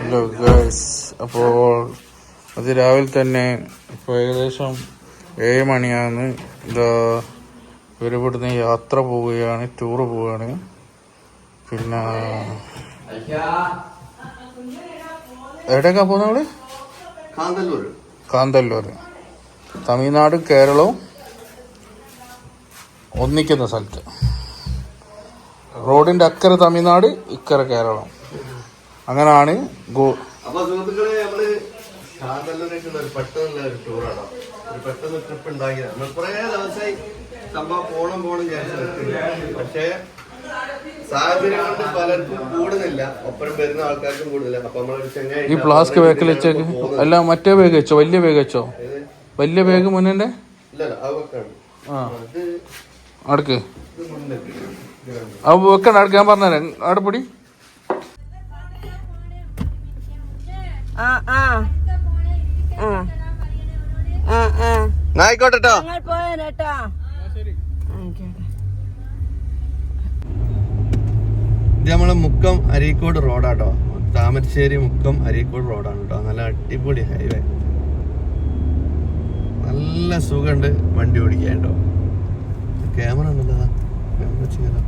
Hello girls അപ്പോൾ അത് രാവിലെ തന്നെ ഇപ്പോൾ ഏകദേശം ഏഴ് മണിയാണ്. ഇതാ ഇവരിവിടുന്ന് യാത്ര പോവുകയാണ് ടൂറ് പോവുകയാണ്. പിന്നെ എവിടേക്കാണ് പോകുന്ന നമ്മൾ കാന്തല്ലൂർ കാന്തല്ലൂർ തമിഴ്നാട് കേരളവും ഒന്നിക്കുന്ന സ്ഥലത്ത്. റോഡിന്റെ അക്കരെ തമിഴ്നാട് ഇക്കരെ കേരളം. അങ്ങനാണ് ഗോ അപ്പൊ സുഹൃത്തുക്കളെ നമ്മൾ ഒരു പെട്ടെന്നുള്ള ഒരു ടൂറാണ്. ഒരു പെട്ടെന്ന് ട്രിപ്പ് ഉണ്ടാക്കിയത്. നമ്മൾ കുറെ ദിവസമായി സംഭവം പോണം പോണം വിചാരിച്ചു പക്ഷേ സാഹചര്യം കൊണ്ട് പലർക്കും കൂടുന്നില്ല. വരുന്ന ആൾക്കാർക്കും കൂടുന്നില്ല. അപ്പൊ നമ്മളൊരു ചെങ്ങായി ഈ ഫ്ലാസ്ക് ബാക്കിൽ വെച്ചേക്ക്. അല്ല മറ്റേ ബാഗ് വെച്ചോ? വലിയ ബാഗ് വെച്ചോ? വലിയ ബാഗ് മുന്നേ ഇല്ല അതൊക്കെ ഉണ്ട് ആ. അടുക്ക് ആ വെക്കണ്ട അടുക്ക് ഞാൻ പറഞ്ഞുതരാം. അവിടെ പൊടി. ആ ആ. ആ ആ. ആ ആയിക്കോട്ടെ ട്ടോ. ഞങ്ങൾ പോയേട്ടാ ഇത് നമ്മളെ മുക്കം അരീക്കോട് റോഡാട്ടോ. താമരശ്ശേരി മുക്കം അരീക്കോട് റോഡാണ് കേട്ടോ നല്ല അടിപൊളി ഹൈവേ. നല്ല സുഖമുണ്ട് വണ്ടി ഓടിക്കാൻ കേട്ടോ ക്യാമറ ഉണ്ടല്ലോ ക്യാമറ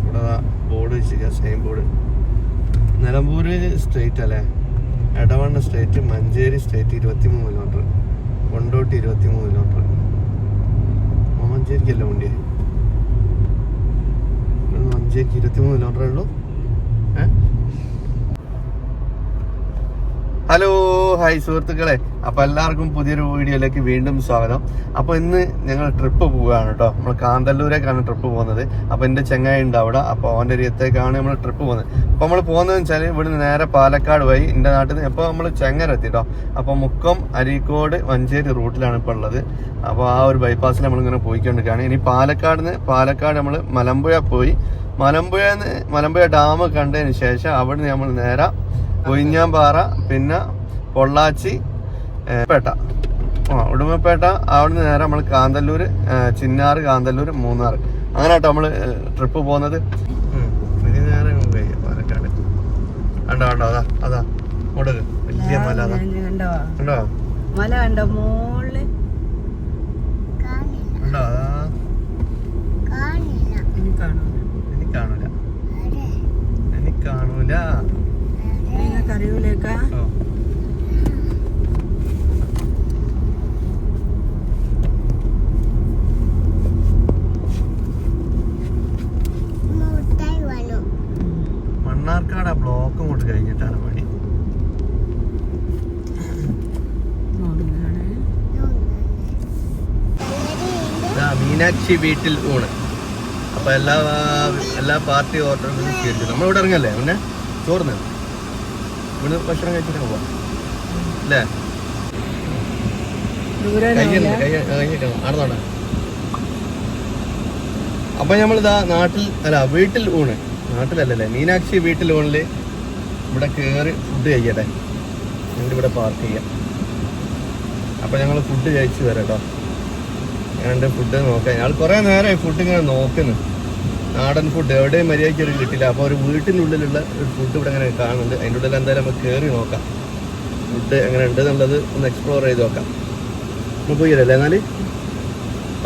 ഇവിടെ ബോർഡ് വെച്ചിരിക്കുക സെയിം ബോർഡ് നിലമ്പൂര് സ്റ്റേറ്റ് അല്ലേ? എടവണ്ണ സ്റ്റേറ്റ് മഞ്ചേരി സ്റ്റേറ്റ് ഇരുപത്തി മൂന്ന് കിലോമീറ്റർ കൊണ്ടോട്ടി ഇരുപത്തി മൂന്ന് കിലോമീറ്റർ മഞ്ചേരിക്കല്ലേ വണ്ടിയെ? മഞ്ചേരിക്ക് ഇരുപത്തിമൂന്ന് കിലോമീറ്ററേ ഉള്ളൂ. ഹലോ ഹായ് സുഹൃത്തുക്കളെ. അപ്പൊ എല്ലാവർക്കും പുതിയൊരു വീഡിയോയിലേക്ക് വീണ്ടും സ്വാഗതം. അപ്പൊ ഇന്ന് ഞങ്ങൾ ട്രിപ്പ് പോവുകയാണ് കേട്ടോ. നമ്മൾ കാന്തല്ലൂരേക്കാണ് ട്രിപ്പ് പോകുന്നത്. അപ്പൊ എന്റെ ചെങ്ങായി ഉണ്ട് അവിടെ. അപ്പൊ അവന്റെ അരിയത്തേക്കാണ് നമ്മൾ ട്രിപ്പ് പോകുന്നത്. അപ്പൊ നമ്മൾ പോകുന്നത് വെച്ചാൽ ഇവിടുന്ന് നേരെ പാലക്കാട് വഴി എന്റെ നാട്ടിൽ നിന്ന് ഇപ്പൊ നമ്മൾ ചെങ്ങര എത്തി കേട്ടോ. അപ്പൊ മുക്കം അരീക്കോട് മഞ്ചേരി റൂട്ടിലാണ് ഇപ്പൊ ഉള്ളത്. അപ്പൊ ആ ഒരു ബൈപ്പാസിൽ നമ്മൾ ഇങ്ങനെ പോയിക്കൊണ്ടിരിക്കുകയാണ്. ഇനി പാലക്കാട് നിന്ന് പാലക്കാട് നമ്മൾ മലമ്പുഴ പോയി. മലമ്പുഴ മലമ്പുഴ ഡാം കണ്ടതിന് ശേഷം അവിടെ നമ്മൾ നേരെ കൊയിഞ്ഞാമ്പാറ പിന്നെ പൊള്ളാച്ചി പേട്ട. ആ ഉടുമപ്പേട്ട നിന്ന് നേരെ നമ്മൾ കാന്തല്ലൂർ ചിന്നാറ് കാന്തല്ലൂർ മൂന്നാർ. അങ്ങനെ കേട്ടോ നമ്മൾ ട്രിപ്പ് പോകുന്നത്. ഇനി നേരെ പാലക്കാട്. കണ്ടോ കണ്ടോ അതാ അതാ കൊടുക്ക് വലിയ മല അതാ. കണ്ടോ? കണ്ടോ? മല കണ്ടോ? അതാ. എനിക്ക് കാണൂല. എനിക്ക് കാണൂല. ഓ മണ്ണാർക്കാട് ആ ബ്ലോക്ക് അങ്ങോട്ട് കഴിഞ്ഞിട്ടാണ് പണി. മീനാക്ഷി വീട്ടിൽ ഊണ്. അപ്പൊ എല്ലാ എല്ലാ പാർട്ടി ഓർഡറുകളും സ്വീകരിച്ചു. നമ്മളിവിടെ ഇറങ്ങല്ലേ? പിന്നെ ചോർന്ന് ഇവിടെ ഭക്ഷണം കഴിച്ചിട്ട് പോവാം. അല്ലേ? അപ്പൊ നമ്മളിതാ നാട്ടിൽ അല്ല വീട്ടിൽ ഊണ്. നാട്ടിലല്ലേ മീനാക്ഷി വീട്ടിൽ ഊണിൽ ഇവിടെ കേറി ഫുഡ് കഴിക്കട്ടെ. ഞങ്ങൾ ഇവിടെ പാർക്ക് ചെയ്യാം. അപ്പൊ ഞങ്ങൾ ഫുഡ് കഴിച്ചു വരാം കേട്ടോ. ഞാൻ ഫുഡ് നോക്കാം. ഞങ്ങൾ കുറെ നേരമായി ഫുഡ് ഇങ്ങനെ നോക്കുന്നു. നാടൻ ഫുഡ് എവിടെയും മര്യാദയ്ക്ക് ഒരു കിട്ടില്ല അപ്പോൾ ഒരു വീട്ടിനുള്ളിലുള്ള ഒരു ഫുഡ് ഇവിടെ അങ്ങനെ കാണുന്നുണ്ട്. അതിന്റെ ഉള്ളിൽ എന്തായാലും നമുക്ക് കയറി നോക്കാം. ഫുഡ് എങ്ങനെ ഉണ്ട് എന്നുള്ളത് ഒന്ന് എക്സ്പ്ലോർ ചെയ്ത് നോക്കാം. നമുക്ക് പോയില്ലേ എന്നാൽ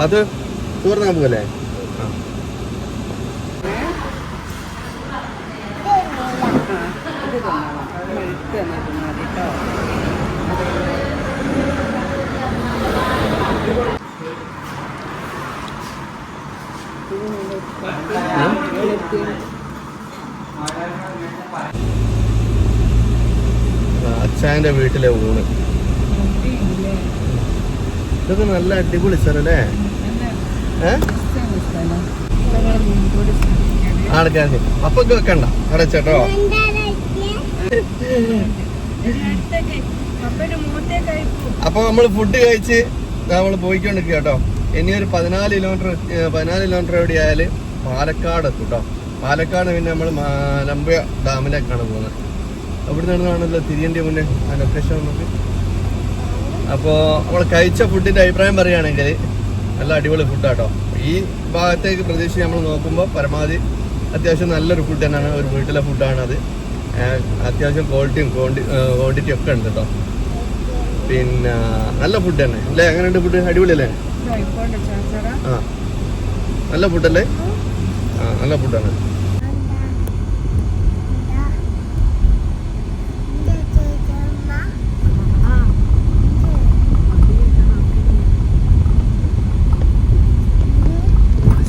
അത് പോകല്ലേ Thank ആ. അച്ഛാന്റെ വീട്ടിലെ ഊണ്. ഇതൊക്കെ നല്ല അടിപൊളി സ്ഥലല്ലേ ആൾക്കാർ അപ്പൊ വെക്കണ്ട. അടച്ചേട്ടോ അപ്പൊ നമ്മൾ ഫുഡ് കഴിച്ച് നമ്മൾ പോയിക്കൊണ്ടിരിക്കുക കേട്ടോ ഇനി ഒരു പതിനാല് കിലോമീറ്റർ പതിനാല് കിലോമീറ്റർ എവിടെ ആയാൽ പാലക്കാട് എത്തും കേട്ടോ പാലക്കാട് പിന്നെ നമ്മൾ മലമ്പുഴ ഡാമിലേക്കാണ് പോകുന്നത് അവിടെ നിന്നാണല്ലോ തിരിയേണ്ടി മുന്നേ ആ ലൊക്കേഷൻ നമുക്ക്. അപ്പോൾ നമ്മൾ കഴിച്ച ഫുഡിന്റെ അഭിപ്രായം പറയുകയാണെങ്കിൽ നല്ല അടിപൊളി ഫുഡാട്ടോ ഈ ഭാഗത്തേക്ക് പ്രതീക്ഷിച്ച് നമ്മൾ നോക്കുമ്പോൾ പരമാവധി അത്യാവശ്യം നല്ലൊരു ഫുഡ് തന്നെയാണ്. ഒരു വീട്ടിലെ ഫുഡാണ് അത്. ഏഹ് അത്യാവശ്യം ക്വാളിറ്റിയും ക്വാണ്ടിറ്റിയും ഒക്കെ ഉണ്ട് കേട്ടോ പിന്നെ നല്ല ഫുഡ് തന്നെ. അല്ലേ? എങ്ങനെയുണ്ട് ഫുഡ് അടിപൊളിയല്ലേ? ആ നല്ല ഫുഡല്ലേ ആ നല്ല ഫുഡാണ് ആ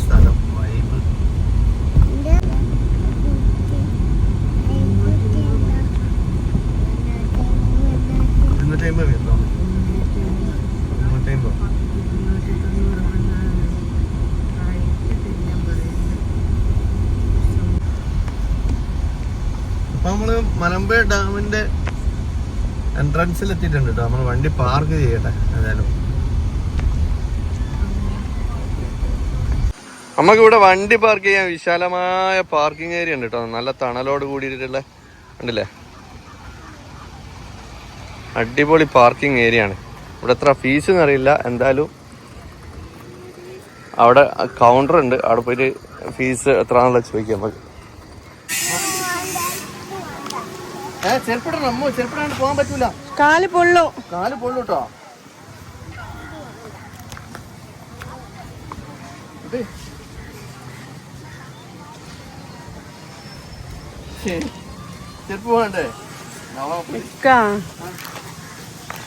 സ്ഥലം വൈബ് ഇരുന്നൂറ്റി അമ്പത് വരുന്നോ ഇരുന്നൂറ്റി അമ്പത് നമ്മൾ മലമ്പേ ഡാമിന്റെ എൻട്രൻസിൽ എത്തിയിട്ടുണ്ട് കേട്ടോ നമ്മൾ വണ്ടി പാർക്ക് ചെയ്യട്ടെ ഏതായാലും. നമുക്ക് ഇവിടെ വണ്ടി പാർക്ക് ചെയ്യാൻ വിശാലമായ പാർക്കിംഗ് ഏരിയ ഉണ്ട് കേട്ടോ നല്ല തണലോട് കൂടിയിട്ടുള്ള ഉണ്ടല്ലേ? അടിപൊളി പാർക്കിംഗ് ഏരിയ ആണ്. ഇവിടെ എത്ര ഫീസ് എന്നറിയില്ല എന്തായാലും അവിടെ കൗണ്ടർ ഉണ്ട്. അവിടെ പോയിട്ട് ഫീസ് എത്ര ആണെന്നുള്ള ചോദിക്കാം. നമുക്ക് ചെരുപ്പിടണം. അമ്മ ചെരുപ്പിടാണ്ട് പോകാൻ പറ്റൂല. കാൽ പൊള്ളു. കാൽ പൊള്ളൂട്ടോ. കേട്ടോ. ചെരുപ്പ് വേണ്ടേ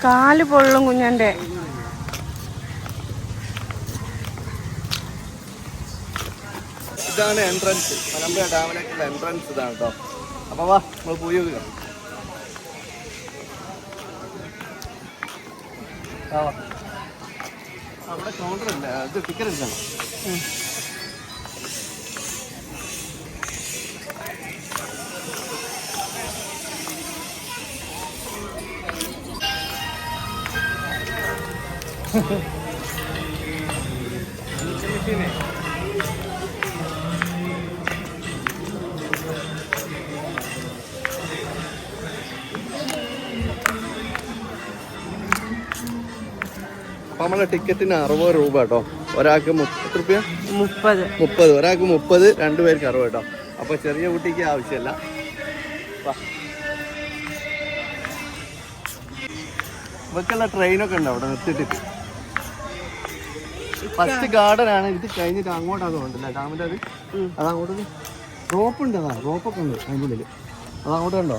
കാൽ പൊള്ളും കുഞ്ഞന്റെ. ഇതാണ് എൻട്രൻസ് മലമ്പുഴ ഡാമിലേക്കുള്ള എൻട്രൻസ് ഇതാണ് കേട്ടോ അപ്പൊ വാ നമ്മൾ പോയി നോക്കുക ആ, വാ. അവിടെ കൗണ്ടർ ഇല്ല. ഇത് ടിക്കറ്റ് എടുക്കണം അപ്പൊ നമ്മളെ ടിക്കറ്റിന് അറുപത് രൂപ കേട്ടോ. ഒരാൾക്ക് മുപ്പത് റുപ്യ? മുപ്പത്. മുപ്പത്. ഒരാൾക്ക് മുപ്പത് രണ്ടുപേർക്ക് അറുപത് കേട്ടോ. അപ്പൊ ചെറിയ കുട്ടിക്ക് ആവശ്യമല്ല. ഇവക്കുള്ള ട്രെയിനൊക്കെ ഉണ്ടോ അവിടെ നിർത്തിയിട്ടിട്ട്? ഫസ്റ്റ് ഗാർഡൻ ആണ്. ഇത് കഴിഞ്ഞിട്ട് അങ്ങോട്ടാണ് തോന്നുന്നില്ല ഡാമിന്റെ അത്? അത് അങ്ങോട്ട് റോപ്പ് ഉണ്ട് അതാ റോപ്പൊക്കെ ഉണ്ട് അതിന്റെ ഉള്ളിൽ അതങ്ങോട്ട് കണ്ടോ?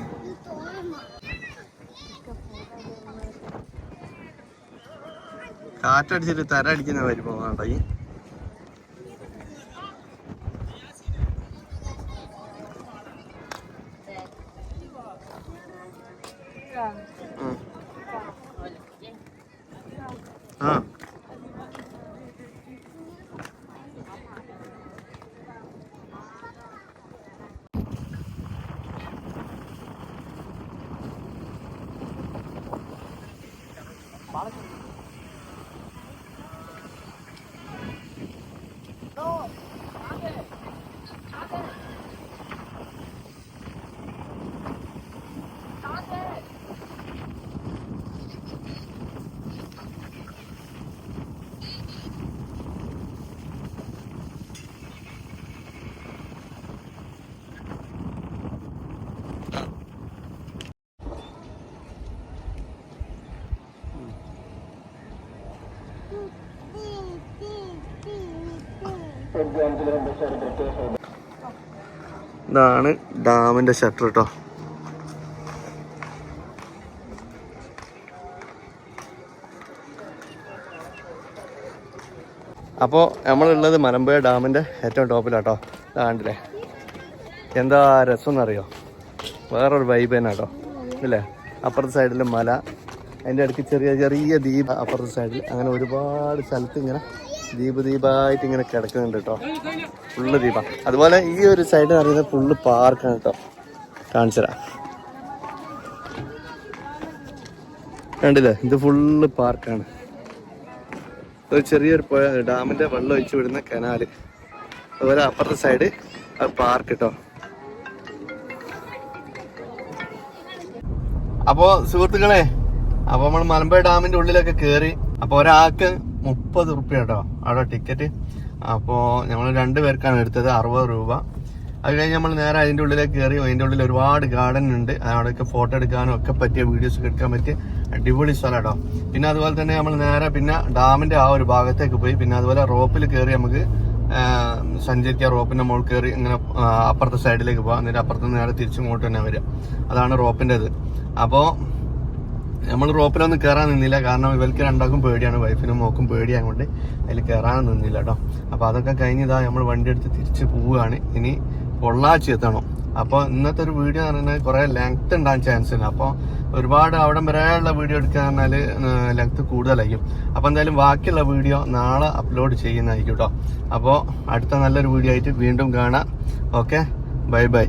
കാറ്റടിച്ചിട്ട് തര അടിക്കുന്ന വരുമ്പോ ഈ. ആ ഇതാണ് ഡാമിന്റെ ഷട്ടർ കേട്ടോ അപ്പോൾ നമ്മളുള്ളത് മലമ്പുഴ ഡാമിന്റെ ഏറ്റവും ടോപ്പിലാട്ടോ. കണ്ടില്ലേ? എന്താ രസം എന്നറിയോ വേറൊരു വൈബ് തന്നെ കേട്ടോ ഇല്ലേ? അപ്പുറത്തെ സൈഡിൽ മല. അതിന്റെ അടുത്ത് ചെറിയ ചെറിയ ദ്വീപ്. അപ്പുറത്തെ സൈഡിൽ അങ്ങനെ ഒരുപാട് സ്ഥലത്ത് ഇങ്ങനെ ദ്വീപ് ദീപായിട്ട് ഇങ്ങനെ കിടക്കുന്നുണ്ട് കേട്ടോ. ഫുള്ള് ദീപ. അതുപോലെ ഈ ഒരു സൈഡ് അറിയുന്നത് ഫുള്ള് പാർക്കാണ് കേട്ടോ. കാണിച്ചുതരാം കണ്ടില്ലേ? ഇത് ഫുള്ള് പാർക്കാണ് ഒരു ചെറിയൊരു പുഴ ഡാമിന്റെ വെള്ളം ഒഴിച്ചു വിടുന്ന കനാല് അതുപോലെ അപ്പുറത്തെ സൈഡ് പാർക്ക് കേട്ടോ. അപ്പോ സുഹൃത്തുക്കളെ അപ്പൊ നമ്മൾ മലമ്പുഴ ഡാമിന്റെ ഉള്ളിലൊക്കെ കേറി അപ്പൊ ഒരാൾക്ക് മുപ്പത് റുപ്യ കേട്ടോ അവിടെ ടിക്കറ്റ് അപ്പോൾ ഞങ്ങൾ രണ്ട് പേർക്കാണ് എടുത്തത് അറുപത് രൂപ. അത് കഴിഞ്ഞ് നമ്മൾ നേരെ അതിന്റെ ഉള്ളിലേക്ക് കയറി അതിന്റെ ഉള്ളിൽ ഒരുപാട് ഗാർഡൻ ഉണ്ട്. അവിടെയൊക്കെ ഫോട്ടോ എടുക്കാനും ഒക്കെ പറ്റിയ വീഡിയോസ് ഒക്കെ എടുക്കാൻ പറ്റിയ അടിപൊളി സ്ഥലം കേട്ടോ പിന്നെ അതുപോലെ തന്നെ നമ്മൾ നേരെ പിന്നെ ഡാമിന്റെ ആ ഒരു ഭാഗത്തേക്ക് പോയി. പിന്നെ അതുപോലെ റോപ്പിൽ കയറി നമുക്ക് സഞ്ചരിക്കുക റോപ്പിന്റെ മുകളിൽ കയറി ഇങ്ങനെ അപ്പുറത്തെ സൈഡിലേക്ക് പോകാം എന്നിട്ട് അപ്പുറത്ത് നേരെ നേരെ തിരിച്ചിങ്ങോട്ട് തന്നെ വരിക അതാണ് റോപ്പിന്റെത് അപ്പോൾ നമ്മൾ റോപ്പിലൊന്നും കയറാൻ നിന്നില്ല. കാരണം ഇവർക്ക് രണ്ടാൾക്കും പേടിയാണ്. വൈഫിനും മോക്കും പേടിയായതുകൊണ്ട് അതിൽ കയറാൻ നിന്നില്ല കേട്ടോ. അപ്പോൾ അതൊക്കെ കഴിഞ്ഞതാ നമ്മൾ വണ്ടി എടുത്ത് തിരിച്ച് പോവുകയാണ്. ഇനി പൊള്ളാച്ചി എത്തണം. അപ്പോൾ ഇന്നത്തെ ഒരു വീഡിയോ എന്ന് പറഞ്ഞാൽ കുറേ ലെങ്ത് ഉണ്ടാകാൻ ചാൻസ് ഉണ്ട്. അപ്പോൾ ഒരുപാട് അവിടം വരെയുള്ള വീഡിയോ എടുക്കുക പറഞ്ഞാൽ ലെങ്ത് കൂടുതലായിരിക്കും. അപ്പോൾ എന്തായാലും ബാക്കിയുള്ള വീഡിയോ നാളെ അപ്ലോഡ് ചെയ്യുന്നതായിരിക്കും കേട്ടോ. അപ്പോൾ അടുത്ത നല്ലൊരു വീഡിയോ ആയിട്ട് വീണ്ടും കാണാം. Okay bye bye